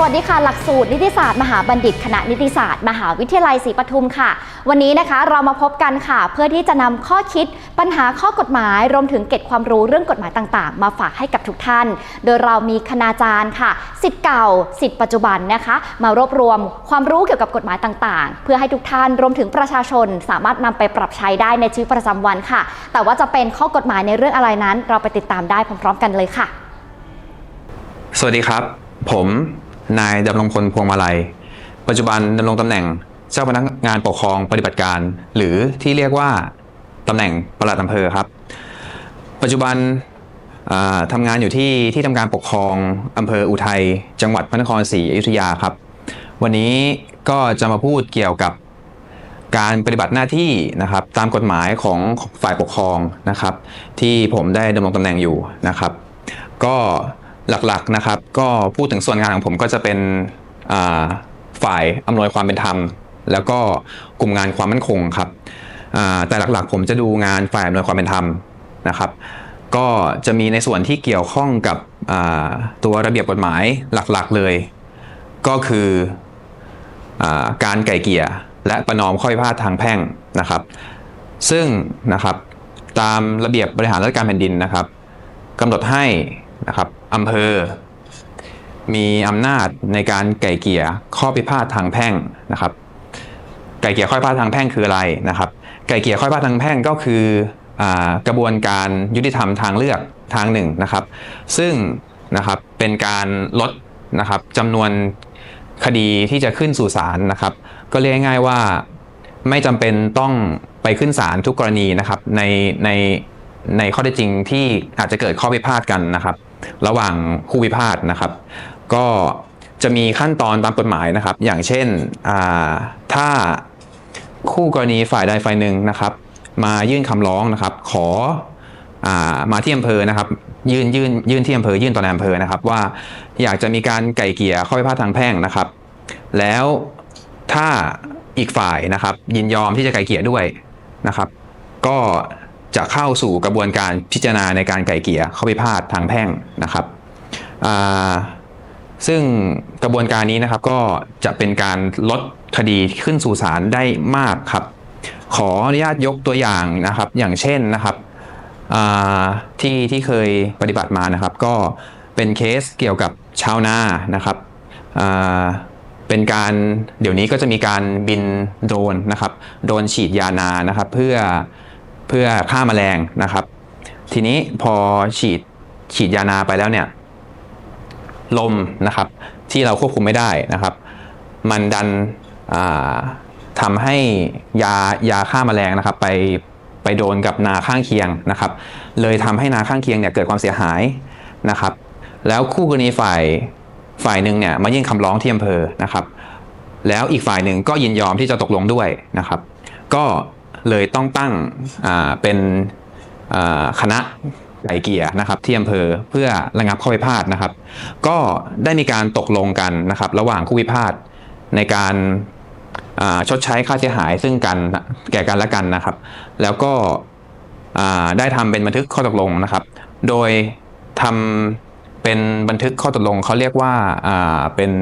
สวัสดีค่ะ หลักสูตรนิติศาสตร์มหาบัณฑิต คณะนิติศาสตร์ มหาวิทยาลัยศรีปทุมค่ะ วันนี้นะคะเรามาพบกันค่ะ เพื่อที่จะนำข้อคิดปัญหาข้อกฎหมาย รวมถึงเกร็ดความรู้เรื่องกฎหมายต่างๆ มาฝากให้กับทุกท่าน โดยเรามีคณาจารย์ค่ะสิทธิ์เก่าสิทธิ์ปัจจุบันนะคะ มารวบรวมความรู้เกี่ยวกับกฎหมายต่างๆ เพื่อให้ทุกท่านรวมถึงประชาชน สามารถนำไปปรับใช้ได้ในชีวิตประจำวันค่ะ แต่ว่าจะเป็นข้อกฎหมายในเรื่องอะไรนั้น เราไปติดตามได้พร้อม ๆ กันเลยค่ะ สวัสดีครับ ผม นายดำรงพลพวงมาลัย ปัจจุบันดำรงตำแหน่งเจ้าพนักงานปกครองปฏิบัติการ หรือที่เรียกว่าตำแหน่งปลัดอำเภอครับ ปัจจุบันทำงานอยู่ที่ที่ทำการปกครองอำเภออุทัยจังหวัดพระนครศรีอยุธยาครับ วันนี้ก็จะมาพูดเกี่ยวกับการปฏิบัติหน้าที่นะครับ ตามกฎหมายของฝ่ายปกครองนะครับ ที่ผมได้ดำรงตำแหน่งอยู่นะครับ ก็ หลักๆนะครับ ก็พูดถึงส่วนงานของผมก็จะเป็นฝ่ายอำนวยความเป็นธรรม แล้วก็กลุ่มงานความมั่นคงครับแต่หลักๆ ผมจะดูงานฝ่ายอำนวยความเป็นธรรมนะครับ ก็จะมีในส่วนที่เกี่ยวข้องกับตัวระเบียบกฎหมายหลักๆเลย ก็คืออการไก่เกลี่ยและประนอมข้อพิพาททางแพ่งนะครับ ซึ่งนะครับตามระเบียบ บริหารราชการแผ่นดินนะครับกำหนดให้ นะครับอำเภอ มีอำนาจในการไก่เกลี่ยข้อพิพาททางแพ่งนะครับ ไก่เกลี่ยข้อพิพาททางแพ่งคืออะไรนะครับ ไก่เกลี่ยข้อพิพาททางแพ่งก็คืออกระบวนการยุติธรรมทางเลือกทางหนึ่งนะครับ ซึ่งนะครับเป็นการลดนะครับจำนวนคดีที่จะขึ้นสู่ศาลนะครับ ก็เรียกง่ายว่าไม่จำเป็นต้องไปขึ้นศาลทุกกรณีนะครับในในในข้อเท็จจริงที่อาจจะเกิดข้อพิพาทกันนะครับ ระหว่างคู่พิพาทนะครับ ก็จะมีขั้นตอนตามกฎหมายนะครับ อย่างเช่นถ้าคู่กรณีฝ่ายใดฝ่ายหนึ่งนะครับ มายื่นคำร้องนะครับ ขออามาที่อำเภอนะครับ ยื่นยื่นยื่นที่อำเภอยื่นต่อนอำเภอนะครับ ว่าอยากจะมีการไก่เกลี่ยข้อพิพาททางแพ่งนะครับ แล้วถ้าอีกฝ่ายนะครับ ยินยอมที่จะไก่เกลี่ยด้วยนะครับ ก็ จะเข้าสู่กระบวนการพิจารณาในการไก่เกลี่ยข้อพิพาททางแพ่งนะครับซึ่งกระบวนการนี้นะครับก็จะเป็นการลดคดีขึ้นสู่ศาลได้มากครับ ขออนุญาตยกตัวอย่างนะครับ อย่างเช่นนะครับที่ที่เคยปฏิบัติมานะครับ ก็เป็นเคสเกี่ยวกับชาวนานะครับเป็นการเดี๋ยวนี้ก็จะมีการบินโดรนนะครับโดรนฉีดยานานะครับ เพื่อ เพื่อฆ่าแมลงนะครับ ทีนี้พอฉีดฉีดยานาไปแล้วเนี่ย ลมนะครับ ที่เราควบคุมไม่ได้นะครับ มันดันอ่าทำให้ยายาฆ่าแมลงนะครับ ไปไปโดนกับนาข้างเคียงนะครับ เลยทำให้นาข้างเคียงเนี่ยเกิดความเสียหายนะครับ แล้วคู่กรณีฝ่ายฝ่ายหนึ่งเนี่ยมายื่นคำร้องที่อำเภอนะครับ แล้วอีกฝ่ายหนึ่งก็ยินยอมที่จะตกลงด้วยนะครับ ก็ เลยต้องตั้งเป็นคณะไก่เกลี่ยนะครับที่อำเภอเพื่อระงับข้อพิพาทนะครับ ก็ได้มีการตกลงกันนะครับ ระหว่างคู่พิพาทในการาชดใช้ค่าเสียหายซึ่งกันแก่กันและกันนะครับ แล้วก็ได้ทำเป็นบันทึกข้อตกลงนะครับ โดยทำเป็นบันทึกข้อตกลงเขาเรียกว่าาเป็น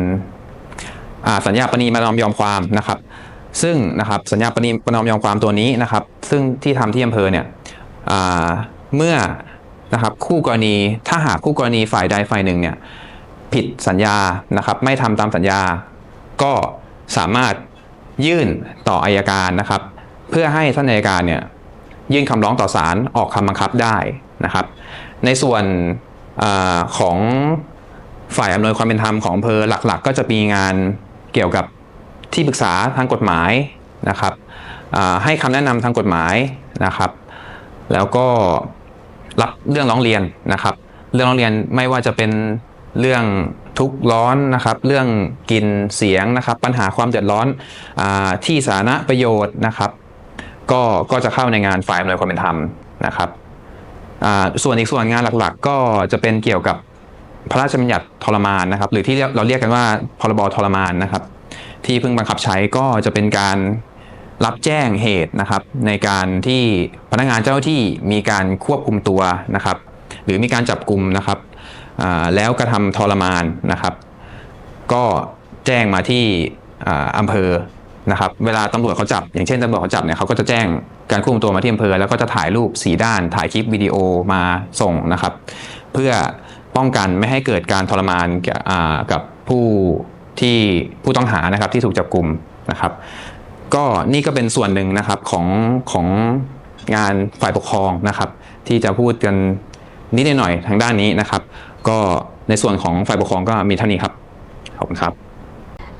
สัญญาปณีประนอมยอมความนะครับ ซึ่งนะครับสัญญาปณีประนอมยอมความตัวนี้นะครับ ซึ่งที่ทำที่อำเภอเนี่ยเมื่อนะครับคู่กรณีถ้าหากคู่กรณีฝ่ายใดฝ่ายหนึ่งเนี่ยผิดสัญญานะครับไม่ทำตามสัญญา ก็สามารถยื่นต่ออายการนะครับ เพื่อให้ท่านอายการเนี่ยยื่นคำร้องต่อศาลออกคำบังคับได้นะครับ ในส่วนอของฝ่ายอำนวยความเป็นธรรมของอำเภอหลักๆก็จะมีงานเกี่ยวกับ ที่ปรึกษาทางกฎหมายนะครับให้คำแนะนำทางกฎหมายนะครับ แล้วก็รับเรื่องร้องเรียนนะครับ เรื่องร้องเรียนไม่ว่าจะเป็นเรื่องทุกข์ร้อนนะครับ เรื่องกลินเสียงนะครับ ปัญหาความเดือดร้อนอที่สาธารณประโยชน์นะครับ ก็ก็จะเข้าในงานฝ่ายอำนวยความเป็นธรรมนะครับส่วนอีกส่วนงานหลักๆ ก็จะเป็นเกี่ยวกับพระราชบัญญัติทรมานนะครับ หรือที่เราเรียกกันว่าพรบทรมานนะครับ ที่เพิ่งบังคับใช้ก็จะเป็นการรับแจ้งเหตุนะครับ ในการที่พนักงานเจ้าหน้าที่มีการควบคุมตัวนะครับ หรือมีการจับกลุ่มนะครับแล้วกระทำทรมานนะครับ ก็แจ้งมาที่อ่าอำเภอนะครับ เวลาตำรวจเขาจับ อย่างเช่นตำรวจเขาจับเนี่ยเขาก็จะแจ้งการควบคุมตัวมาที่อำเภอแล้วก็จะถ่ายรูปสีด้าน ถ่ายคลิปวิดีโอมาส่งนะครับ เพื่อป้องกันไม่ให้เกิดการทรมานกับผู้ ที่ผู้ต้องหานะครับที่ถูกจับกลุ่มนะครับ ก็นี่ก็เป็นส่วนหนึ่งนะครับของของงานฝ่ายปกครองนะครับ ที่จะพูดกันนิดหน่อยทางด้านนี้นะครับ ก็ในส่วนของฝ่ายปกครองก็มีเท่านี้ครับขอบคุณครับ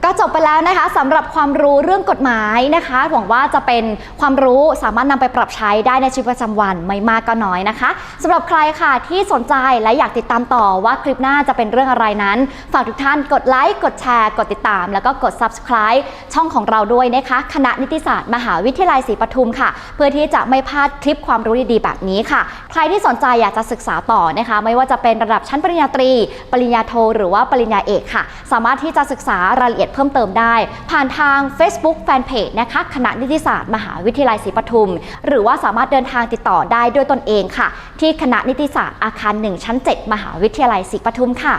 ก็จบไปแล้วนะคะสำหรับความรู้เรื่องกฎหมายนะคะ หวังว่าจะเป็นความรู้สามารถนำไปปรับใช้ได้ในชีวิตประจำวันไม่มากก็น้อยนะคะสำหรับใครค่ะที่สนใจและอยากติดตามต่อว่าคลิปหน้าจะเป็นเรื่องอะไรนั้น ฝากทุกท่านกดไลค์กดแชร์ กดติดตาม แล้วก็กด subscribe ช่องของเราด้วยนะคะ คณะนิติศาสตร์มหาวิทยาลัยศรีปทุมค่ะ เพื่อที่จะไม่พลาดคลิปความรู้ดีๆแบบนี้ค่ะ ใครที่สนใจอยากจะศึกษาต่อนะคะ ไม่ว่าจะเป็นระดับชั้นปริญญาตรี ปริญญาโท หรือว่าปริญญาเอกค่ะ สามารถที่จะศึกษารายละเอียดเพิ่มเติมได้ ผ่านทาง Facebook Fanpage นะคะคณะนิติศาสตร์ มหาวิทยาลัยศรีปทุม หรือว่าสามารถเดินทางติดต่อได้ด้วยตนเองค่ะ ที่คณะนิติศาสตร์อาคาร 1 ชั้น 7 มหาวิทยาลัยศรีปทุมค่ะ